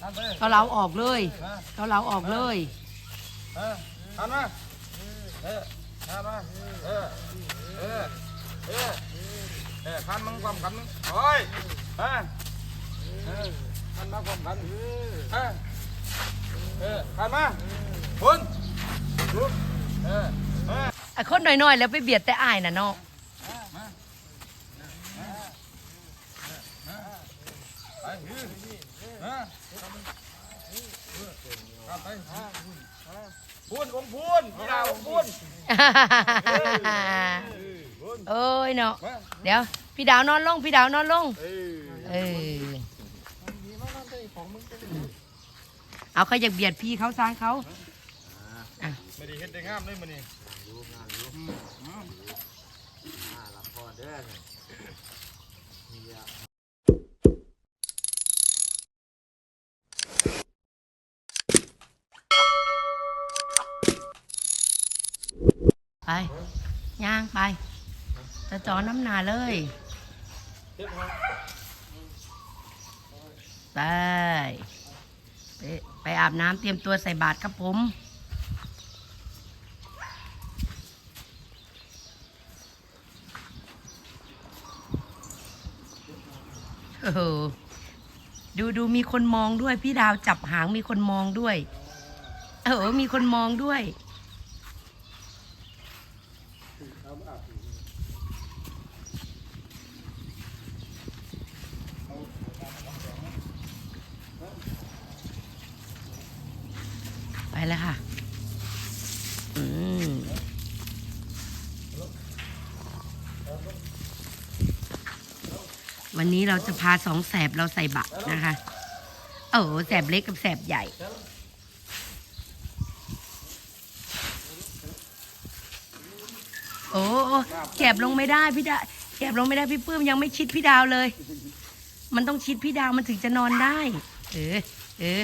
เกาเหลาออกเลยเกาเหลาออกเลยเออหันมาเออหันมาเออเออเออเออหันมึงความกันมึงโอ้ยเออเออหันมาความกันเออเออหันมาคุณคุณเออเออไอ้คนน้อยๆแล้วไปเบียดแต่อายน่ะเนาะ ไปยืนนะกลับไป พูนผมพูนพี่ดาวผมพูนพูนโอ้ยเนาะมาเดี๋ยว พี่ดาวนอนลง พี่ดาวนอนลงเอ้ยเออเอาใครอยากเบียดพี่เขาสร้างเขาไม่ได้เห็นได้งามเลยมันนี่ ไปย่างไปจะจอน้ำหนาเลยไปไปไปอาบน้ำเตรียมตัวใส่บาตรครับผมโอ้โหดูดูมีคนมองด้วย พี่ดาวจับหางมีคนมองด้วย เออ มีคนมองด้วย แล้วค่ะ อืมวันนี้เราจะพาสองแสบเราใส่บะนะคะเออแสบเล็กกับแสบใหญ่ โอ้แกบลงไม่ได้พี่ดาแกบลงไม่ได้พี่ปื้มยังไม่ชิดพี่ดาวเลย มันต้องชิดพี่ดาวมันถึงจะนอนได้ เออ เออ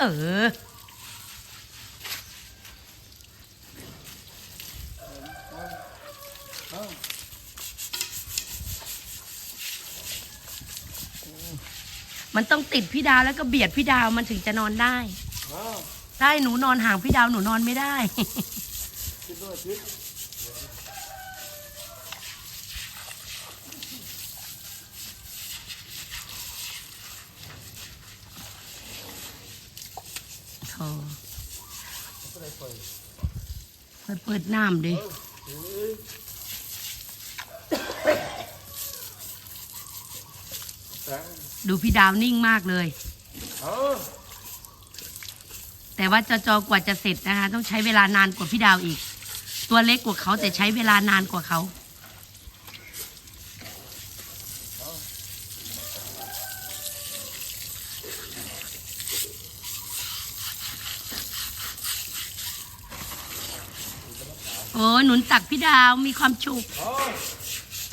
เออ มันต้องติดพี่ดาวแล้วก็เบียดพี่ดาวมันถึงจะนอนได้ได้หนูนอนห่างพี่ดาวหนูนอนไม่ได้โธ่เปิดเปิดน้ำดิ ดูพี่ดาวนิ่งมากเลยเออแต่ว่าจจอกว่าจะเสร็จนะคะ ต้องใช้เวลานานกว่าพี่ดาวอีก ตัวเล็กกว่าเขาแต่ใช้เวลานานกว่าเขาโอ้ยหนุนตักพี่ดาวมีความฉุกเออ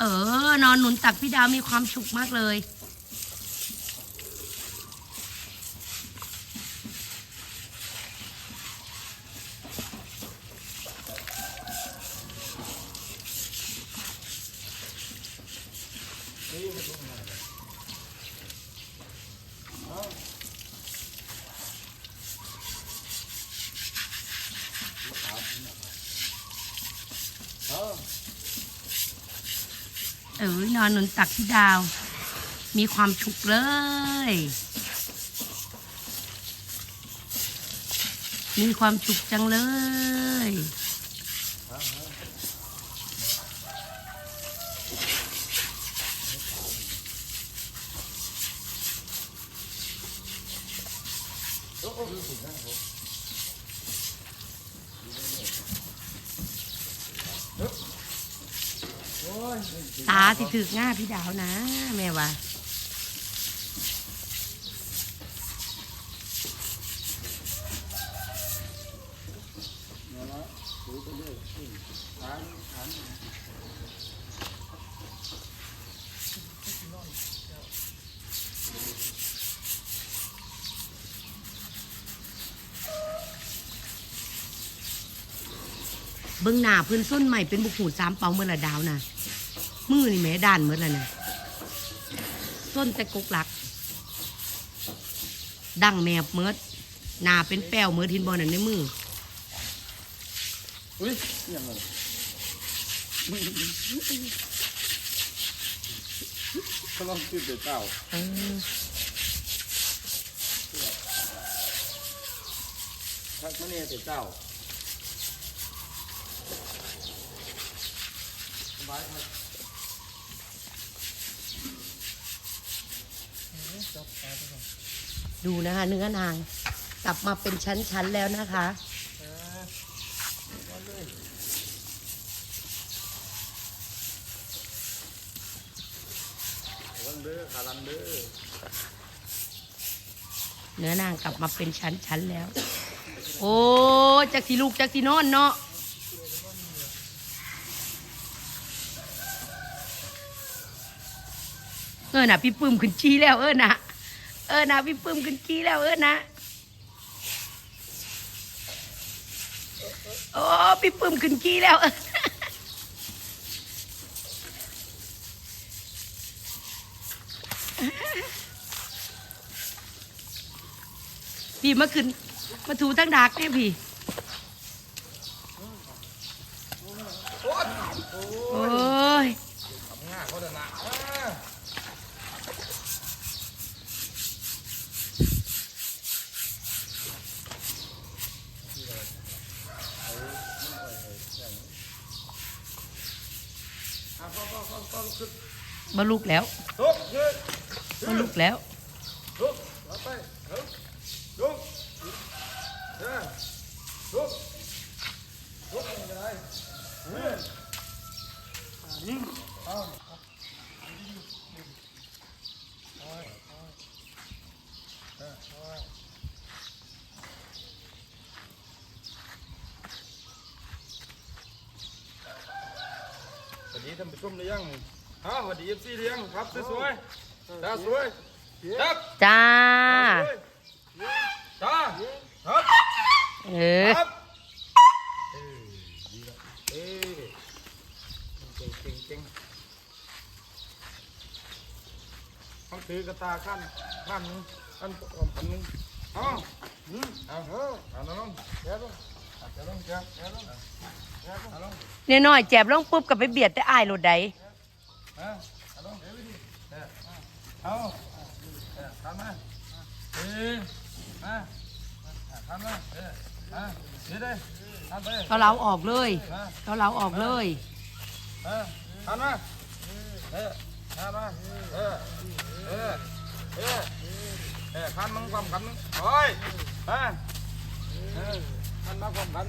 เออ นอนหนุนตักพี่ดาวมีความฉุกมากเลย นอนหนุนตักพี่ดาว มีความฉุกเลย มีความฉุกจังเลย ตาที่ถึกง่าพี่ดาวนะ แม่ว่าเบิ้องหน้าเพื่อนส้นใหม่เป็นบุกหูสามเปาเมื่อละดาวนะ มือนี่แหม่ด้านเมื่อละนะส้นแต่กกหลัก ดังแมบเมิดหนาเป็นแป้วเมิดทินบอลนั่นในมืออุ้ยยังไงเขาลองคิดเดี๋ยวเจ้าเออทักมาเนี่ยเดี๋ยวเจ้าสบายครับ ดูนะคะ เนื้อนางกลับมาเป็นชั้นๆแล้วนะคะเนื้อนางกลับมาเป็นชั้นๆแล้ว โอ้จากสีลูกจากสีนอนเนาะเออน่ะ พี่ปื้มขึ้นจี้แล้วเออน่ะ เออน่ะพี่ปื้มขึ้นจี้แล้วเออน่ะโอ้พี่ปื้มขึ้นจี้แล้วพี่มาขึ้น มาถูทั้งดักเนี่ยพี่โอ้ย ทำง่ายเขาเดินหน้าอ่า มาลุกแล้วลุกยืนมาลุกแล้วลุกไปลุกลุกเออลุกลุกยังไงวัสดีท่านผู้ชมหรือยัง ฮะสวัสดีเอฟซีหรือยังครับสวยๆตาสวยครับจ้าจ้าครับเออครับเออดีละเออเก่งเก่งเก่งต้องถือกระตาขั้นขั้นหนึงขั้นขั้นหนึงเอาอืมเอาเอาเอาลงเดี๋ยวลงเดี๋ยวลงเดี๋ยวเดี๋ยวลงเดี๋ยวลงเอาลงเนี่ยน้อยแจบลงปุ๊บกับไปเบียดแต่อายรถใด เอาเอาลงเดี๋ยวไปดิเดี๋ยวเอาเดี๋ยวทำมาเออมาทำมาเออมาเดี๋ยวเดี๋ยวทำไปเขาเล้าออกเลยมาเขาเล้าออกเลยเออทำมาเออทำมาเออเออเออเออขันมึงความขันมึงโอ้ยเออเออขันมาความขัน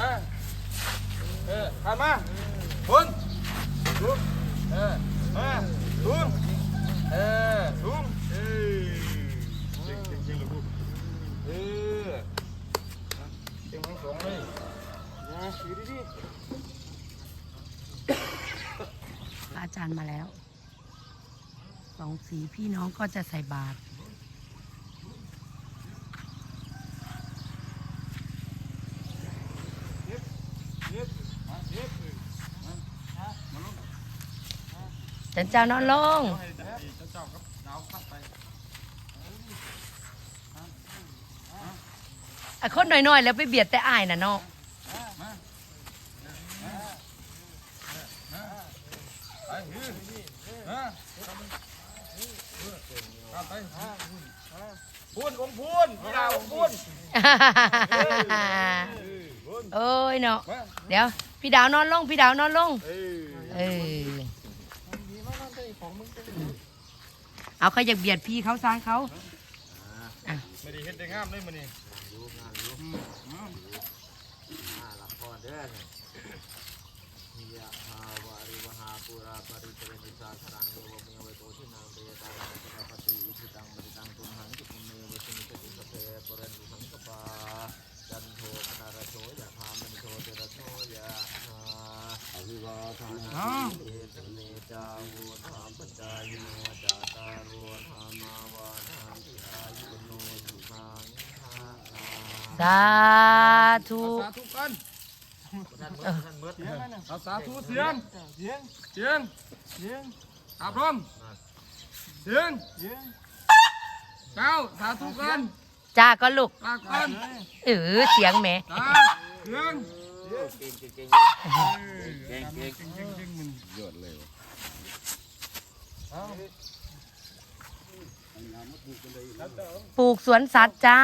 เออเออขันมาคุณสูงเออเออสูงเออสูงเออเก่งเก่งเก่งเลยพูดเออเก่งทั้งสองเลยนะอยู่ดีพระอาจารย์มาแล้วสองสีพี่น้องก็จะใส่บาตรจันเจ้านอนลง ๆให้เจ้าครับดาวพัดไปอะคนหน่อยๆ แล้วไปเบียดแต่อายน่ะเนาะไปยืนนะตามไปพูนองพูนพี่ดาวองพูนโอ้ยเนาะมาเดี๋ยว พี่ดาวนอนลง พี่ดาวนอนลง เอ้ย เออเอาใครอยากเบียดพี่เขาซ้ายเขาไม่ได้เห็นได้งามเลยมันนี่ละครเด้อเนี่ยยะหาวาริวหาปุราปริเตเรนิสาครังโยวเมวะโตทินังเตยตานังสกปติอิทิตังปฏิตังตุมหังจุมเมวะสินิจติสเพปเรนตุสังกปาจันโทปนารโสยะธามณิโทเตระโสยะธาอภิ วาทานาเอตเมจาวุธาปจายโนจาตารโวธามาวาทานติอายุโนสุขังภาลาสาธุสาธุกันท่านเมื่อท่านเมื่อเอาสาธุเสียงเสียงเสียงเสียงอาพร้อมเสียงเสียงเก้าสาธุกันจ้าก็ลูกตากันเออเสียงแหมตาเรื่อง เก่งเก่งเก่งเก่งเก่งเก่งจริงจริงจริงมันยอดเลยปลูกสวนสัตว์จ้า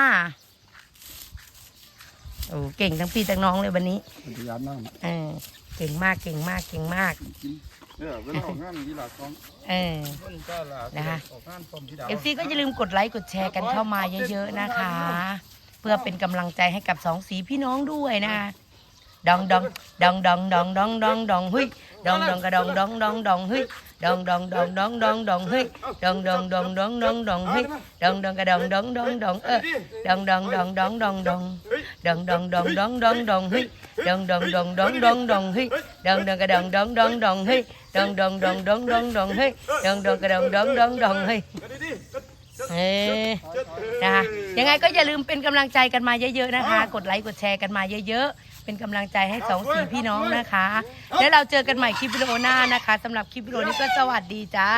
โอ้เก่งทั้งพี่ทั้งน้องเลยวันนี้พยายามนั่งเออเก่งมากเก่งมากเก่งมากกินเนี่ยเวลาออกงานที่หลักของเออนก็ละคะออกงานพร้อมพี่ดาวเอฟซีก็อย่าลืมกดไลค์กดแชร์กันเข้ามาเยอะๆนะคะ เพื่อเป็นกำลังใจให้กับสองสีพี่น้องด้วยนะ ดองดองดองดองดองดองดองดองเฮ้ยดองดองกระดองดองดองดองเฮ้ยดองดองดองดองดองดองเฮ้ยดองดองดองดองดองดองเฮ้ยดองดองกระดองดองดองดองเออดองดองดองดองดองดองดองดองดองดองดองดองเฮ้ยดองดองดองดองดองดองเฮ้ยดองดองกระดองดองดองดองเฮ้ยดองดองดองดองดองดองเฮ้ยดองดองกระดองดองดองดองเฮ้ยเอ้ยนะคะยังไงก็อย่าลืมเป็นกำลังใจกันมาเยอะๆนะคะ กดไลค์กดแชร์กันมาเยอะๆ เป็นกำลังใจให้สองสีพี่น้องนะคะ แล้วเราเจอกันใหม่คลิปวิดีโอหน้านะคะสำหรับคลิปวิดีโอนี้ก็สวัสดีจ้า